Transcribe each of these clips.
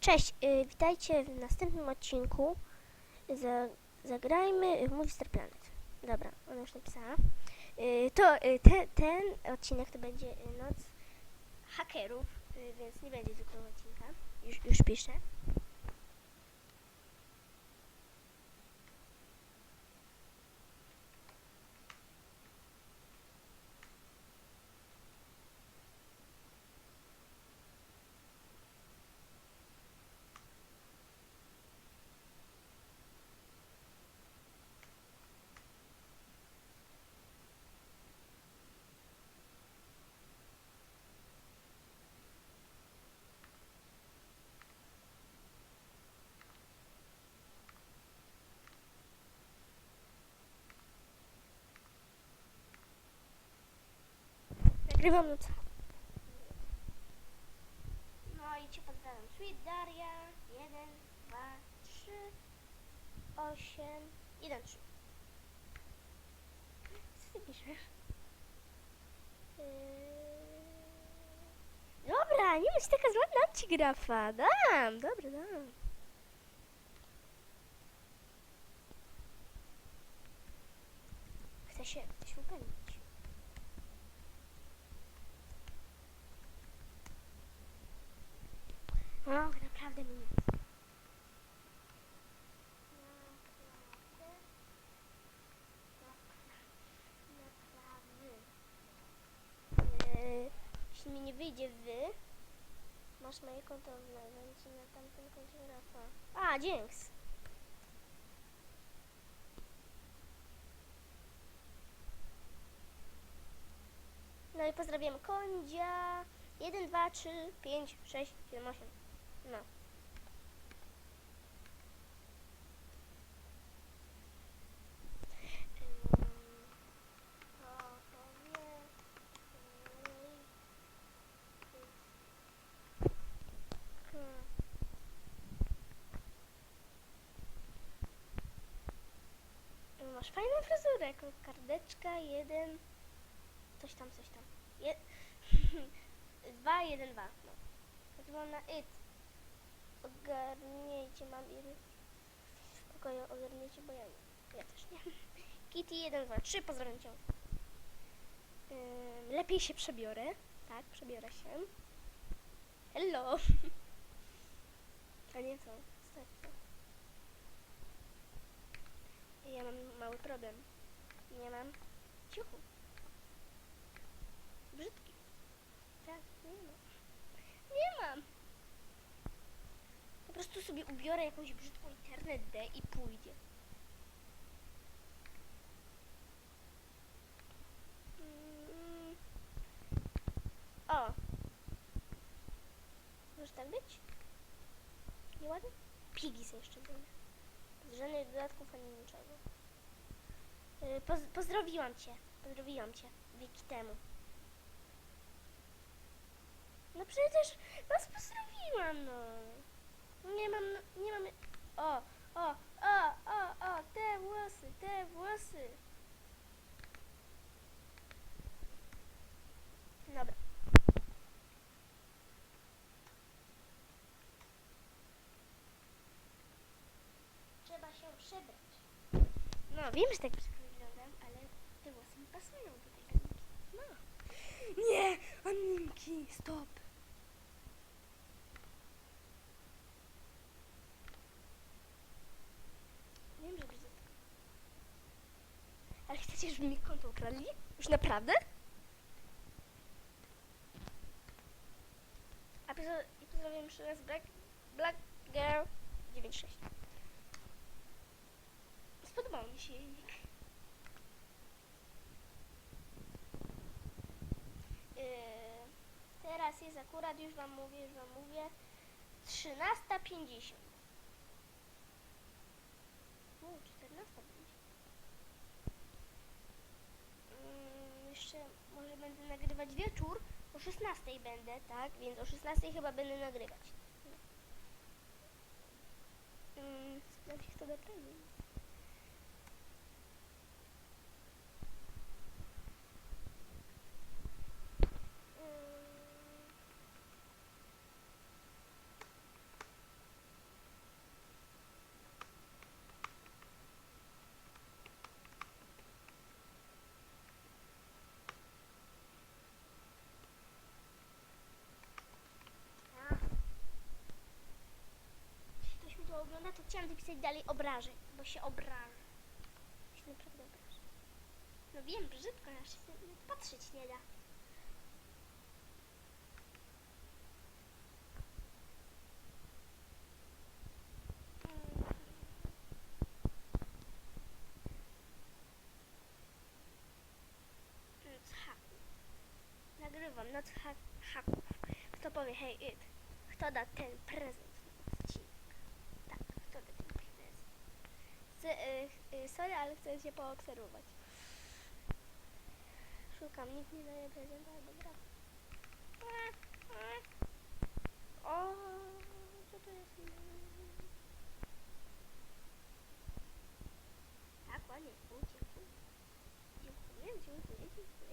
Cześć, y, witajcie w następnym odcinku. Za, zagrajmy w Movie Planet. Dobra, ona już napisała. Y, to y, te, ten odcinek to będzie noc hakerów, y, więc nie będzie zwykłego odcinka. Już, już piszę. Nagrywam noc. No i cię pozdrawiam. Sweet Daria. 1, 2, 3, 8, 1, 3. Co ty piszesz? Yy... Dobra, nie bądź taka zła, dam ci grafa. Dam, dobra, dam. Chcę się, chcę się upewnić. O, naprawdę mi nic. Eee, Jeśli mi nie wyjdzie wy, masz moje konto znaleźć na tamtym koncie Rafa. A, dzięks. No i pozdrawiam Kondzia. 1, 2, 3, 5, 6, 7, 8. No. Ym, to, to nie. Ym, hmm. Masz fajną fryzurę, kardeczka, jeden, coś tam, coś tam. Je... dwa, jeden, dwa. No. Wygląda it. Ogarniecie, mam jeden. Spokojnie, ogarniecie, bo ja nie. Ja też nie. Kitty 1, 2, 3, pozdrawiam cię. Ym, lepiej się przebiorę. Tak, przebiorę się. Hello. A nie to. Starczy. Ja mam mały problem. Nie mam ciuchu. Brzydki. Tak, nie mam. Nie mam. Po prostu sobie ubiorę jakąś brzydką internet D i pójdzie. Mm. O. Może tak być? Nieładnie? Pigis jeszcze były. Bez żadnych dodatków ani niczego. Yy, Poz pozdrowiłam cię. Pozdrowiłam cię wieki temu. No przecież was pozdrowiłam, no. Nie mam, nie mam... O, o, o, o, o, te włosy, te włosy. Dobra. Trzeba się przebrać. No, wiem, że tak brzydko wyglądam, ale te włosy mi pasują do tej Aninki. No. Nie, Aninki, stop. Wiem, że brzydko. Ale chcecie, żeby mi konto ukradli? Już naprawdę? A i pozdrawiam jeszcze raz Black, Black Girl 96. Spodobał mi się jej Yy, teraz jest akurat, już wam mówię, już wam mówię, 13.50. U, 14 będzie. Mm, jeszcze może będę nagrywać wieczór, o 16 będę, tak? Więc o 16 chyba będę nagrywać. Mm, sprawdź kto naprawdę. Mm. Chciałam napisać dalej obrażę, bo się obrażę. Się naprawdę obrażę. No wiem, brzydko, aż się patrzeć nie da. Mm. Noc haków. Nagrywam noc ha haków. Kto powie, hej, it, kto da ten prezent na odcinek? Tak, kto da ten prezent? Z, y, y, sorry, ale chcę się poobserwować. Szukam, nikt nie daje prezenta albo gra. O, co to jest? Tak, ładnie. Dziękuję. Dziękuję, dziękuję, dziękuję.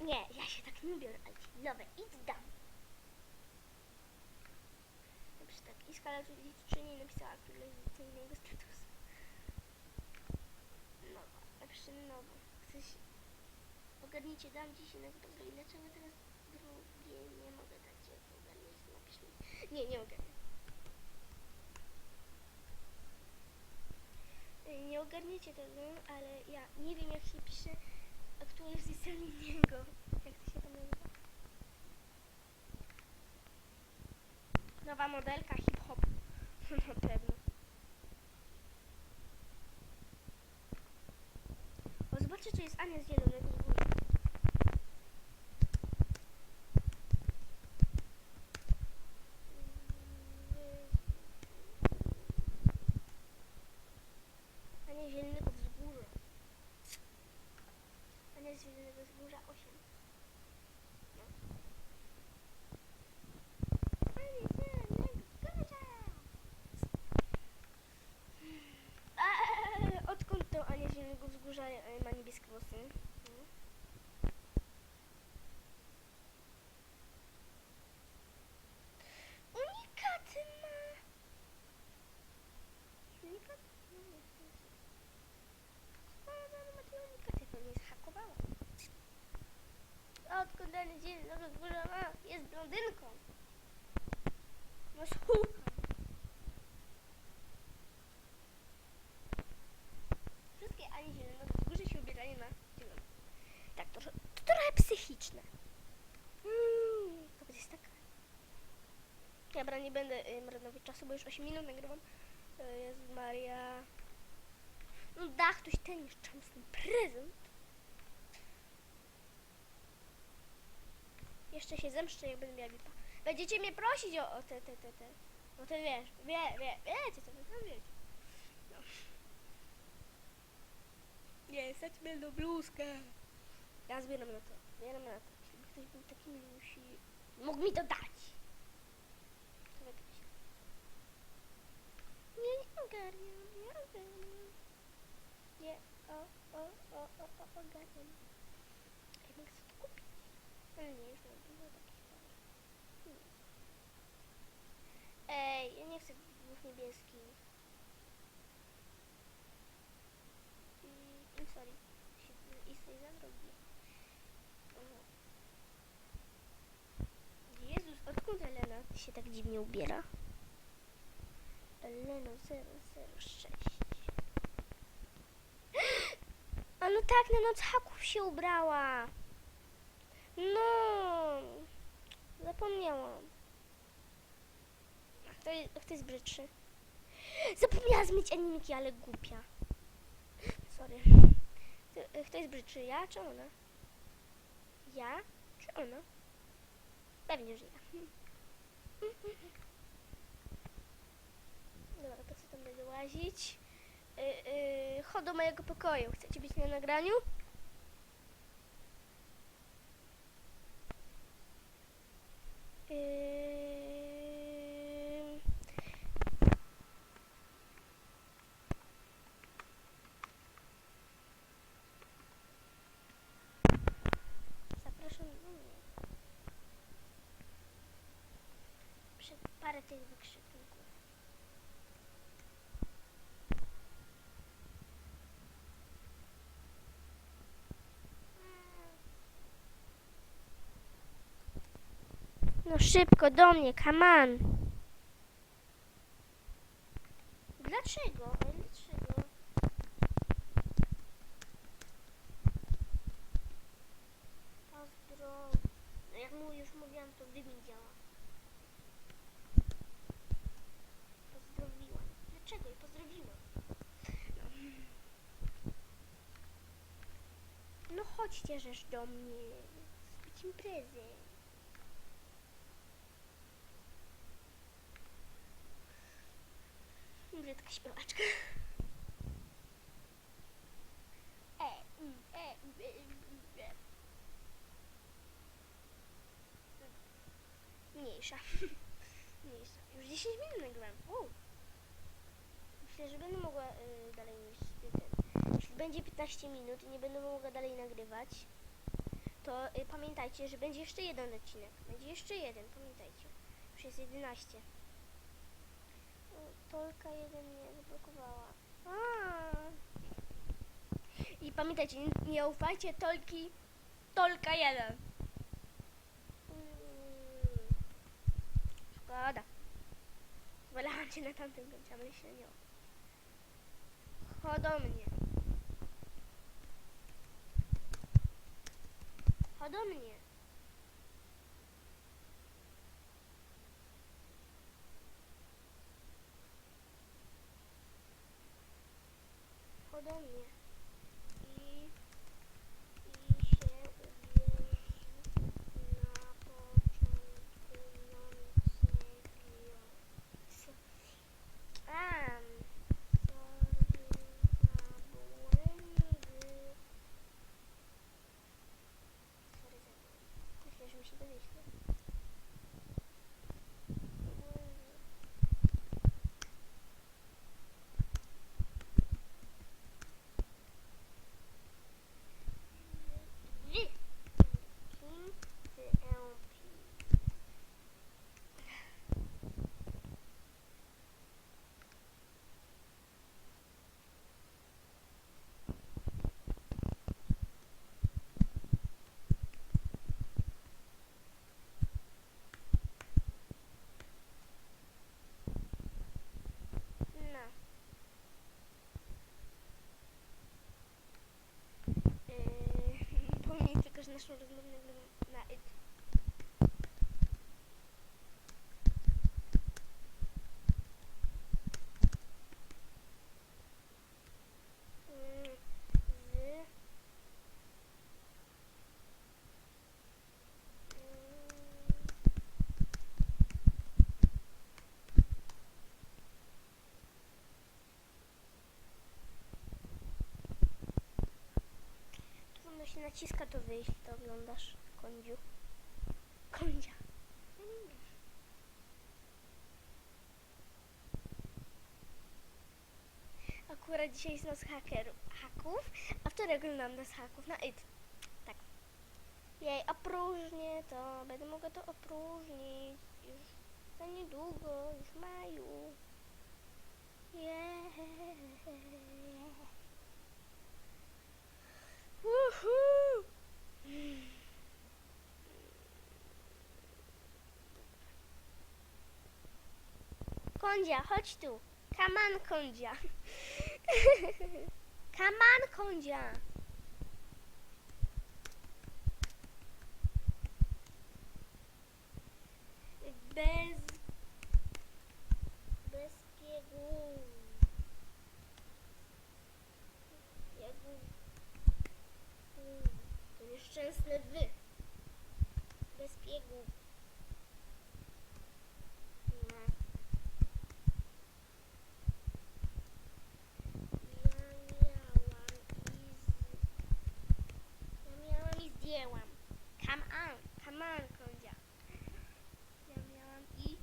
Nie, ja się tak nie biorę, ale ci nowe idź dam. Dobrze, tak. I skala liczenia napisała aktualizacyjnego statusu. Nowa. Napiszę nowo. Chcesz... Ogarnijcie, dam się na dobro. I dlaczego teraz drugie nie mogę dać? Jak ogarniesz, napisz mi. Nie, nie ogarnię. Y, Nie ogarniecie tego, ale ja nie wiem jak się pisze aktualizacyjnego. Jak to się to nazywa? Nowa modelka. O, zobaczcie, czy jest Ania z Zielonego Wzgórza. Ania z Zielonego Wzgórza. Ania z Zielonego Wzgórza 8. No. Ania z Zielonego Wzgórza! A, odkąd to Ania z Zielonego Wzgórza e, ma niebieskie włosy? Hmm? Unikaty ma! Unikat? No nie, to jest... Skoro ma te unikaty, pewnie zhakowała. Odkąd Ma? Jest blondynką. No słuchaj. Wszystkie Ani Zielonego Wzgórze się ubierają na zielono. Tak, to, to trochę psychiczne. Mm, to jest taka. Dobra, nie będę y, marnować czasu, bo już 8 minut nagrywam. To jest Maria. No da ktoś ten nieszczęsny prezent. Jeszcze się zemszczę, jak będę miała lipa. Będziecie mnie prosić o, o te, te, te, te. No to wiesz, wie, wie, wiecie co, no wiecie. No. Nie, stać będą bluzkę. Ja zbieram na to, zbieram na to. Jeśli ktoś był taki musi... Mógł mi to dać. To wygrać. Nie, nie ogarniam, nie ogarniam. Nie, o, o, o, o, o, ogarniam. Ej, mogę sobie to kupić. Ale nie, już dużo takich. Ej, ja nie chcę dwóch niebieskich. I, i sorry. I sobie za drogi. Jezus, odkąd Elena się tak dziwnie ubiera? Eleno 006. A no tak, na noc haków się ubrała. No, zapomniałam. Kto, kto jest brzydszy? Zapomniałam zmienić animiki, ale głupia. Sorry. Kto- jest brzydszy, ja czy ona? Ja czy ona? Pewnie, że ja. Dobra, po co tam będę łazić? Yy, yy, chodź do mojego pokoju. Chcecie być na nagraniu? Zapraszam do mnie. Przed parę tych wykrzykników. No szybko do mnie, come on. Dlaczego? Dlaczego? Pozdro. No jak mu już mówiłam, to dymin działa. Pozdrowiłam. Dlaczego? I pozdrowiłam. No. no chodźcie żeż do mnie. Zbić imprezy. Śpiewaczka. E, e, e. Mniejsza. Mniejsza. Już 10 minut nagrywam. Wow. Myślę, że będę mogła y, dalej niż ten. Jeśli będzie 15 minut i nie będę mogła dalej nagrywać, to y, pamiętajcie, że będzie jeszcze jeden odcinek. Będzie jeszcze jeden, pamiętajcie. Już jest 11. O, Tolka jeden mnie zablokowała. A. I pamiętajcie, nie, ufajcie Tolki. Tolka jeden. Mm. Szkoda. Wolałam cię na tamtym końcu, ale się nie. Chodź do mnie. Chodź do mnie. Chodź do Unless we're just living in naciska to wyjść, to oglądasz kądziu. Kądzia. Akurat dzisiaj jest noc hakerów, haków, a wczoraj oglądam nas haków na it. Tak. Jej, opróżnię to, będę mogła to opróżnić już za niedługo, już w maju. Yeah. Woohoo! Kondzia, chodź tu. On, Kondzia. On, Kondzia. Bez... Bez biegu. Biegu. Mm, To nieszczęsne wy. Bez biegu. No. Ja miałam i z... Ja miałam i zdjęłam. Come on, come on, Kondzia. Ja miałam i...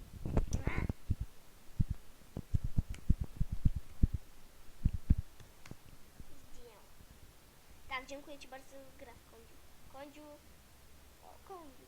Zdjęłam. Tak, dziękuję Ci bardzo za grę, Kondziu. Kondziu. O, Kondziu.